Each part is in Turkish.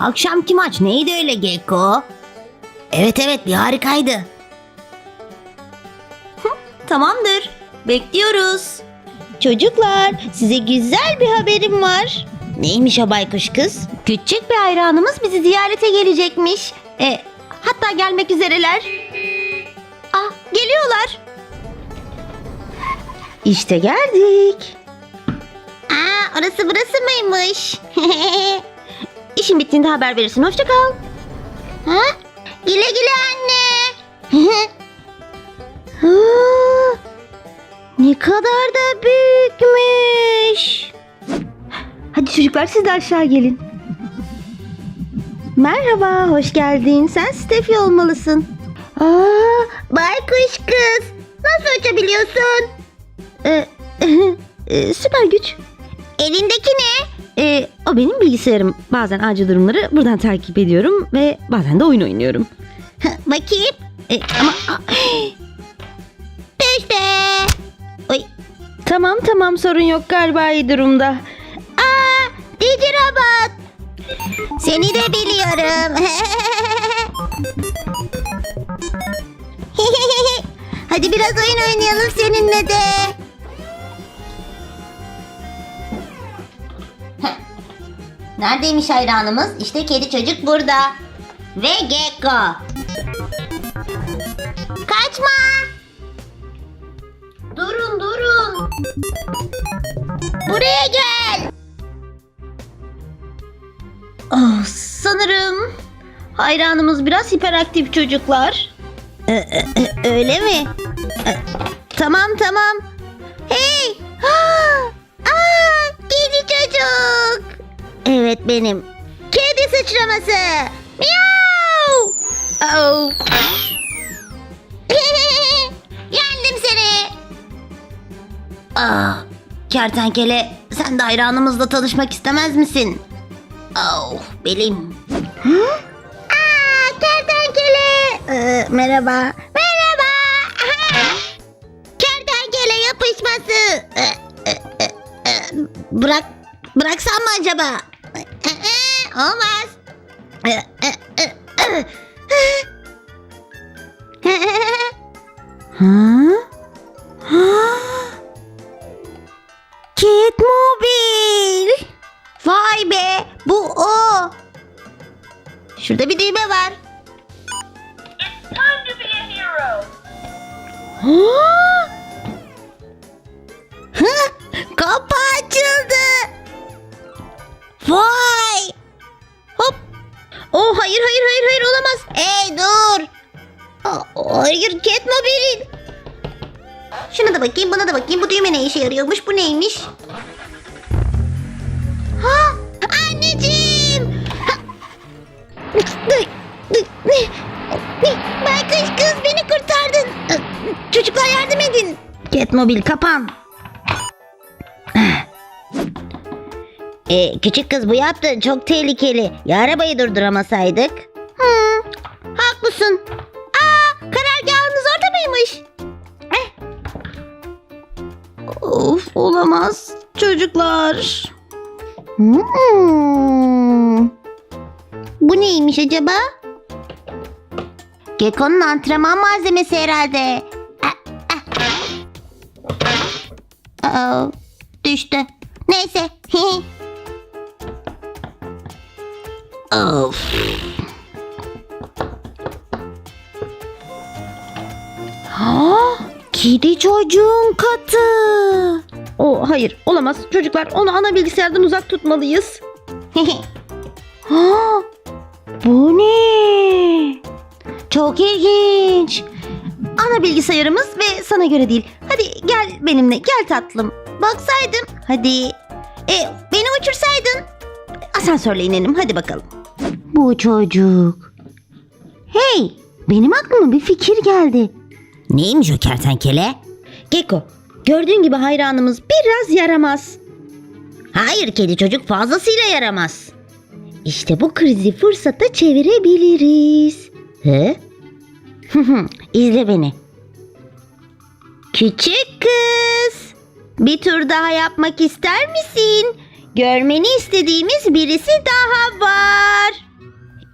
Akşamki maç neydi öyle Gekko? Evet evet bir harikaydı. Tamamdır. Bekliyoruz. Çocuklar size güzel bir haberim var. Neymiş o baykuş kız? Küçük bir hayranımız bizi ziyarete gelecekmiş. E, hatta gelmek üzereler. Ah geliyorlar. İşte geldik. Aa, orası burası mıymış? İşin bittiğinde haber verirsin. Hoşça kal. Ha? Güle güle anne. Ha, ne kadar da büyükmüş. Hadi çocuklar siz de aşağı gelin. Merhaba, hoş geldin. Sen Steffi olmalısın. Aa, baykuş kız. Nasıl uçabiliyorsun? Ee, e, süper güç. Elindeki ne? Ee, o benim bilgisayarım. Bazen acil durumları buradan takip ediyorum ve bazen de oyun oynuyorum. Bakayım. Ee, ama... İşte. Oy. Tamam tamam sorun yok galiba iyi durumda. Aa, Cici Robot. Seni de biliyorum. Hadi biraz oyun oynayalım seninle de. Neredeymiş hayranımız? İşte kedi çocuk burada. Ve Gekko. Kaçma. Durun durun. Buraya gel. Oh, sanırım hayranımız biraz hiperaktif çocuklar. Öyle mi? Tamam tamam. Hey! Aa, kedi çocuk. Evet benim. Kedi sıçraması. Miau! Oh. Yendim seni. Aa, kertenkele sen de hayranımızla tanışmak istemez misin? Oh belim. Aa, kertenkele. Ee, merhaba. Merhaba. kertenkele yapışması. Ee, e, e, e, bırak, bıraksam mı acaba? Ee, Olmaz. Ee, e, e, e. Ha? Ha? Catmobile. Vay be bu o. Şurada bir düğme var. It's time to be a hero. Ha? Ha? Kapı açıldı. Vay. Hop. Oh hayır hayır hayır hayır olamaz. Hey dur. Aa, Hayır Catmobile'in. Şuna da bakayım buna da bakayım. Bu düğme ne işe yarıyormuş? Bu neymiş? Ha? Anneciğim. Ha. Baykuş kız beni kurtardın. Çocuklar yardım edin. Catmobile kapan. E, küçük kız bu yaptığın çok tehlikeli. Ya arabayı durduramasaydık? Hı, haklısın. Aa, karargahınız orada mıymış? Eh. Of olamaz çocuklar. Hmm. Bu neymiş acaba? Gekko'nun antrenman malzemesi herhalde. Ah, ah. Aa, düştü. Neyse. of. Ha, kedi çocuğun katı. O hayır olamaz çocuklar onu ana bilgisayardan uzak tutmalıyız. ha, bu ne? Çok ilginç. Ana bilgisayarımız ve sana göre değil. Hadi gel benimle gel tatlım. Baksaydım. Hadi. E, beni uçursaydın. Asansörle inelim hadi bakalım. Bu çocuk. Hey benim aklıma bir fikir geldi. Neymiş o kertenkele? Geko gördüğün gibi hayranımız biraz yaramaz. Hayır kedi çocuk fazlasıyla yaramaz. İşte bu krizi fırsata çevirebiliriz. He? İzle beni. Küçük kız. Bir tur daha yapmak ister misin? Görmeni istediğimiz birisi daha var.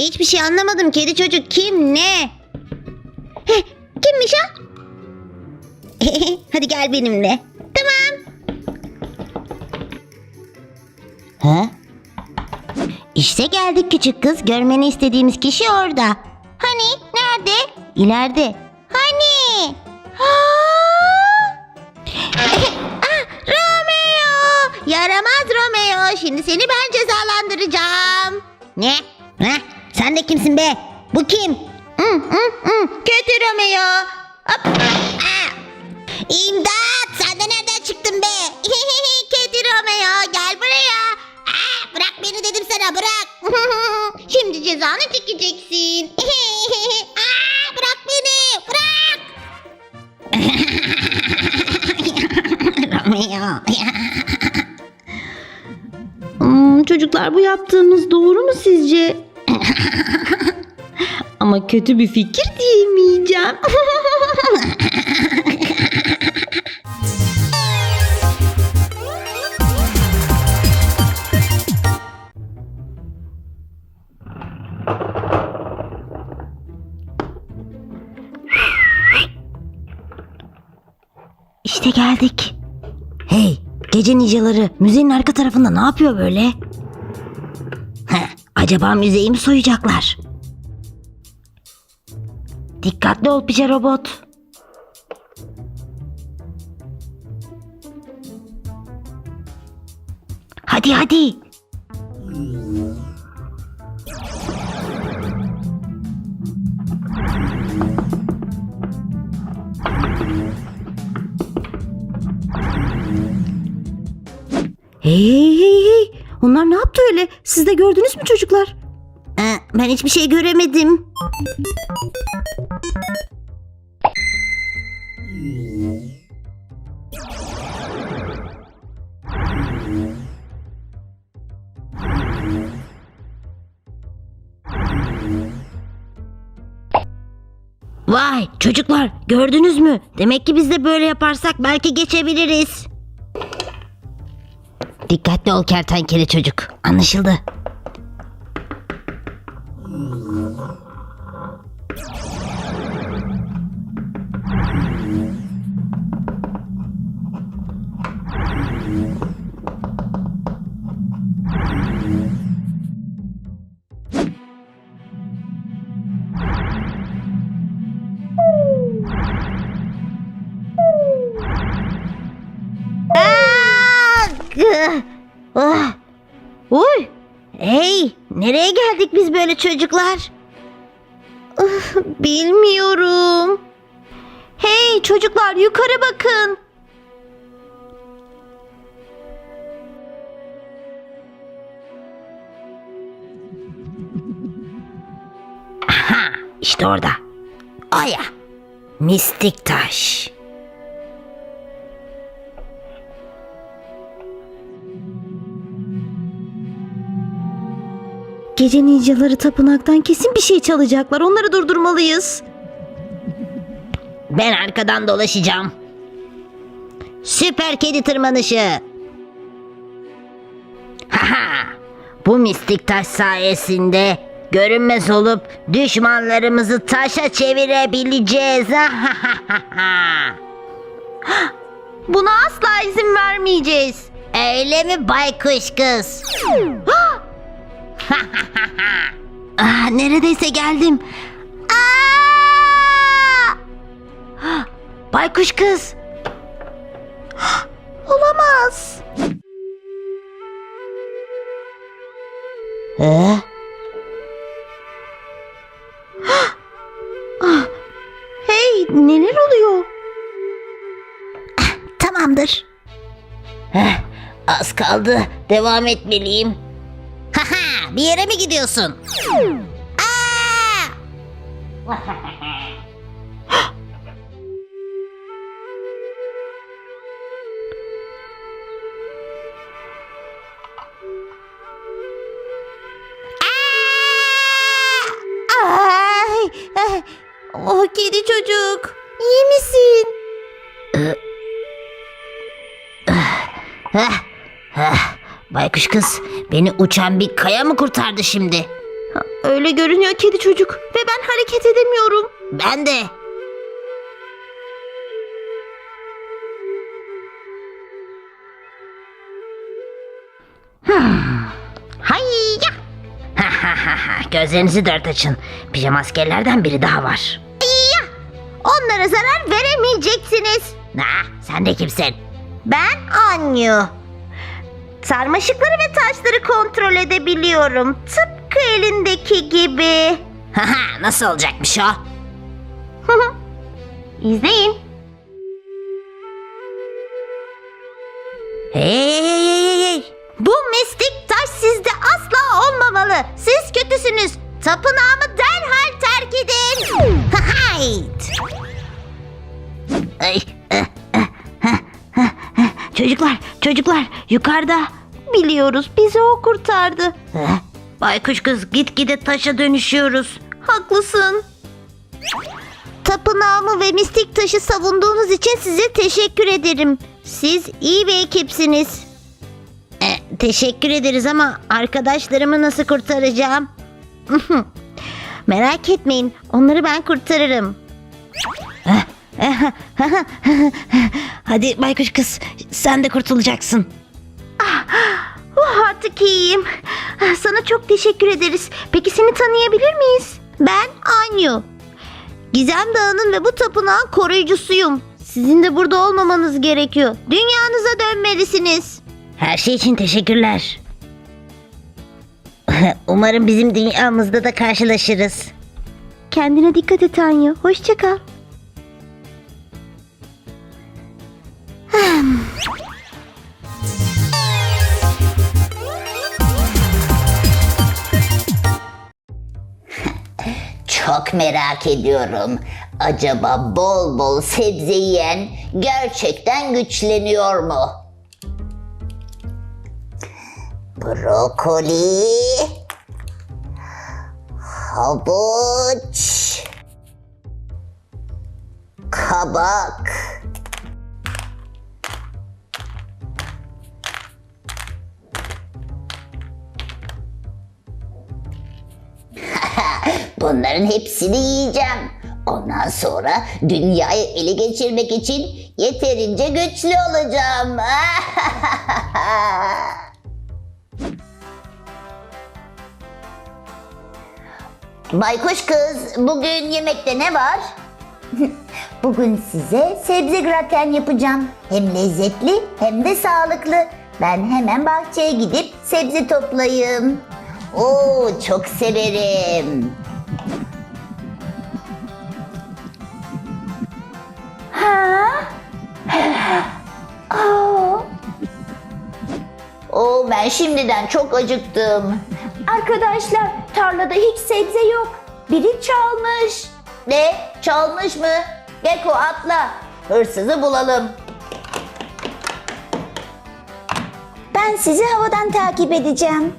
Hiçbir şey anlamadım kedi çocuk kim ne? Heh, kimmiş o? Hadi gel benimle. Tamam. Ha? İşte geldik küçük kız. Görmeni istediğimiz kişi orada. Hani? Nerede? İleride. Hani? Ha? ah, Romeo! Yaramaz Romeo. Şimdi seni ben cezalandıracağım. Ne? Ha? Sen de kimsin be? Bu kim? Hı, hı, hı. Kötü Romeo. Hop. İmdat! Sen de nereden çıktın be? Kedi Romeo gel buraya. Aa, bırak beni dedim sana bırak. Şimdi cezanı çekeceksin. Aa, bırak beni bırak. Romeo. Hmm, çocuklar bu yaptığınız doğru mu sizce? Ama kötü bir fikir diyemeyeceğim. İşte geldik. Hey, gece ninjaları müzenin arka tarafında ne yapıyor böyle? Acaba müzeyi mi soyacaklar? Dikkatli ol pice robot. Hadi hadi. Hey hey hey. Onlar ne yaptı öyle? Siz de gördünüz mü çocuklar? Ee, ben hiçbir şey göremedim. Vay çocuklar gördünüz mü? Demek ki biz de böyle yaparsak belki geçebiliriz. Dikkatli ol kertenkele çocuk. Anlaşıldı. Ah! Uy! Hey! Nereye geldik biz böyle çocuklar? Ah, Bilmiyorum. Hey çocuklar yukarı bakın. İşte orada. Aya. Mistik taş. Gece ninjaları tapınaktan kesin bir şey çalacaklar. Onları durdurmalıyız. Ben arkadan dolaşacağım. Süper kedi tırmanışı. Haha. Bu mistik taş sayesinde görünmez olup düşmanlarımızı taşa çevirebileceğiz. Buna asla izin vermeyeceğiz. Öyle mi baykuş kız? ah, neredeyse geldim. Aa! Baykuş kız. Olamaz. Ee? Hey neler oluyor? Tamamdır. Az kaldı. Devam etmeliyim. Bir yere mi gidiyorsun? Aa! Ay, ay. O kedi çocuk. İyi misin? Baykuş kız beni uçan bir kaya mı kurtardı şimdi? Ha, Öyle görünüyor kedi çocuk ve ben hareket edemiyorum. Ben de. Hayya! Gözlerinizi dört açın. Pijama askerlerden biri daha var. Onlara zarar veremeyeceksiniz. Na, sen de kimsin? Ben Anyu. Sarmaşıkları ve taşları kontrol edebiliyorum. Tıpkı elindeki gibi. Haha, Nasıl olacakmış o? İzleyin. Hey, hey, hey, hey. Bu mistik taş sizde asla olmamalı. Siz kötüsünüz. Tapınağımı derhal terk edin. Hayt. Ay, eh, eh, heh. Çocuklar, çocuklar yukarıda. Biliyoruz bizi o kurtardı. Eh, Baykuş kız gitgide taşa dönüşüyoruz. Haklısın. Tapınağımı ve mistik taşı savunduğunuz için size teşekkür ederim. Siz iyi bir ekipsiniz. E, teşekkür ederiz ama arkadaşlarımı nasıl kurtaracağım? Merak etmeyin, onları ben kurtarırım. Hadi baykuş kız sen de kurtulacaksın. Oh, artık iyiyim. Sana çok teşekkür ederiz. Peki seni tanıyabilir miyiz? Ben Anyu. Gizem Dağı'nın ve bu tapınağın koruyucusuyum. Sizin de burada olmamanız gerekiyor. Dünyanıza dönmelisiniz. Her şey için teşekkürler. Umarım bizim dünyamızda da karşılaşırız. Kendine dikkat et Anyu. Hoşça kal. Çok merak ediyorum. Acaba bol bol sebze yiyen gerçekten güçleniyor mu? Brokoli, havuç, kabak, Bunların hepsini yiyeceğim. Ondan sonra dünyayı ele geçirmek için yeterince güçlü olacağım. Baykuş kız, bugün yemekte ne var? Bugün size sebze graten yapacağım. Hem lezzetli hem de sağlıklı. Ben hemen bahçeye gidip sebze toplayayım. Oo, çok severim. Oo, ben şimdiden çok acıktım. Arkadaşlar, tarlada hiç sebze yok. Biri çalmış. Ne? Çalmış mı? Geko atla. Hırsızı bulalım. Ben sizi havadan takip edeceğim.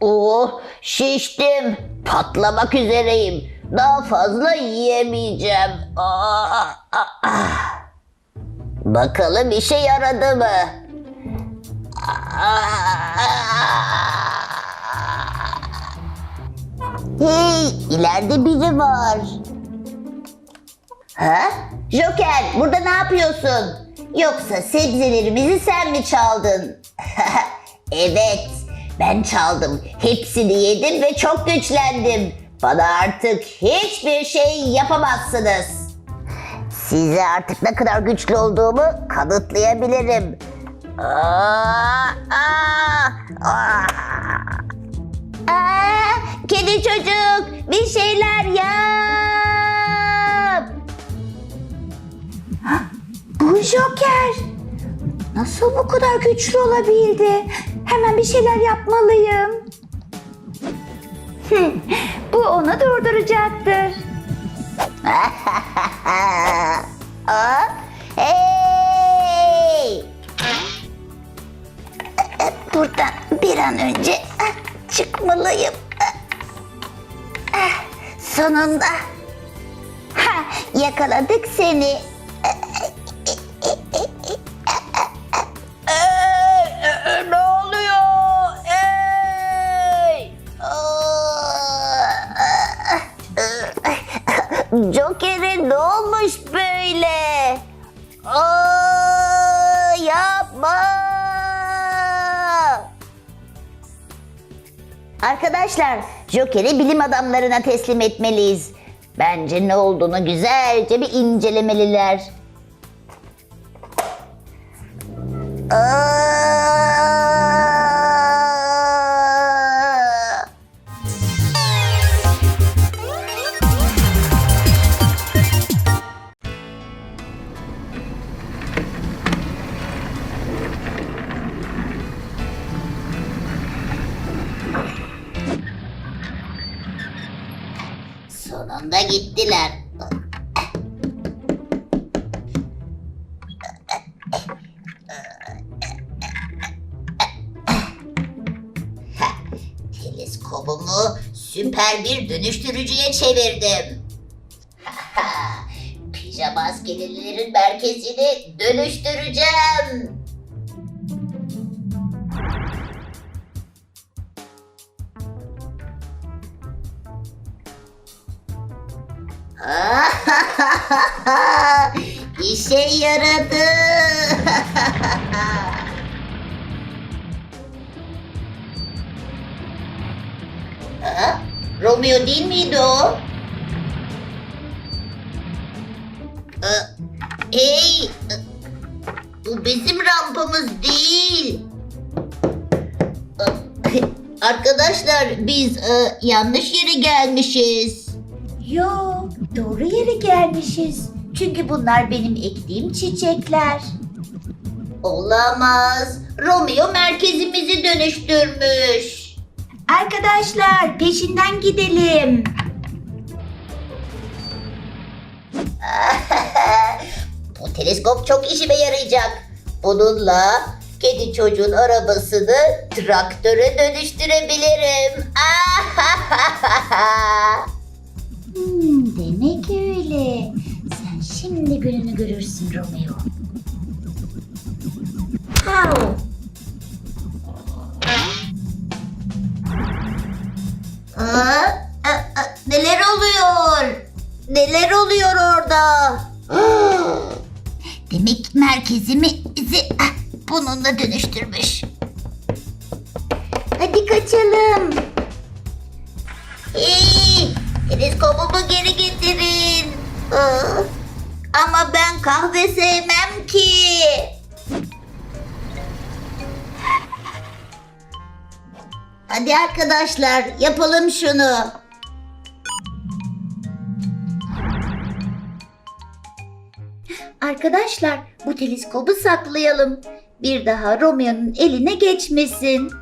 Oh, şiştim. Patlamak üzereyim. Daha fazla yiyemeyeceğim. Aa, aa, aa. Bakalım işe yaradı mı? Hey, ileride biri var. Ha? Joker, burada ne yapıyorsun? Yoksa sebzelerimizi sen mi çaldın? evet, ben çaldım. Hepsini yedim ve çok güçlendim. Bana artık hiçbir şey yapamazsınız. Size artık ne kadar güçlü olduğumu kanıtlayabilirim. Aa, aa, aa. Aa, kedi çocuk bir şeyler yap. Bu Joker. Nasıl bu kadar güçlü olabildi? Hemen bir şeyler yapmalıyım. bu onu durduracaktır. Hey! Buradan bir an önce çıkmalıyım. Sonunda. Ha, yakaladık Joker'e Arkadaşlar, Joker'i bilim adamlarına teslim etmeliyiz. Bence ne olduğunu güzelce bir incelemeliler. Aa! Teleskobumu süper bir dönüştürücüye çevirdim. Pijama askerlerin merkezini dönüştüreceğim. İşe yaradı. Ha? Romeo değil miydi o? Aa, Hey! Bu bizim rampamız değil. Aa, Arkadaşlar biz e, yanlış yere gelmişiz. Yok, doğru yere gelmişiz. Çünkü bunlar benim ektiğim çiçekler. Olamaz. Romeo merkezimizi dönüştürmüş. Arkadaşlar peşinden gidelim. Bu teleskop çok işime yarayacak. Bununla kedi çocuğun arabasını traktöre dönüştürebilirim. Hmm, demek öyle. Sen şimdi gününü görürsün Romeo. How? Aa, a, a, neler oluyor? Neler oluyor orada? Demek merkezimizi ah, bununla dönüştürmüş. Hadi kaçalım. Hey, teleskobumu geri getirin. Aa, ama ben kahve sevmem ki. Hadi arkadaşlar yapalım şunu. Arkadaşlar bu teleskobu saklayalım. Bir daha Romeo'nun eline geçmesin.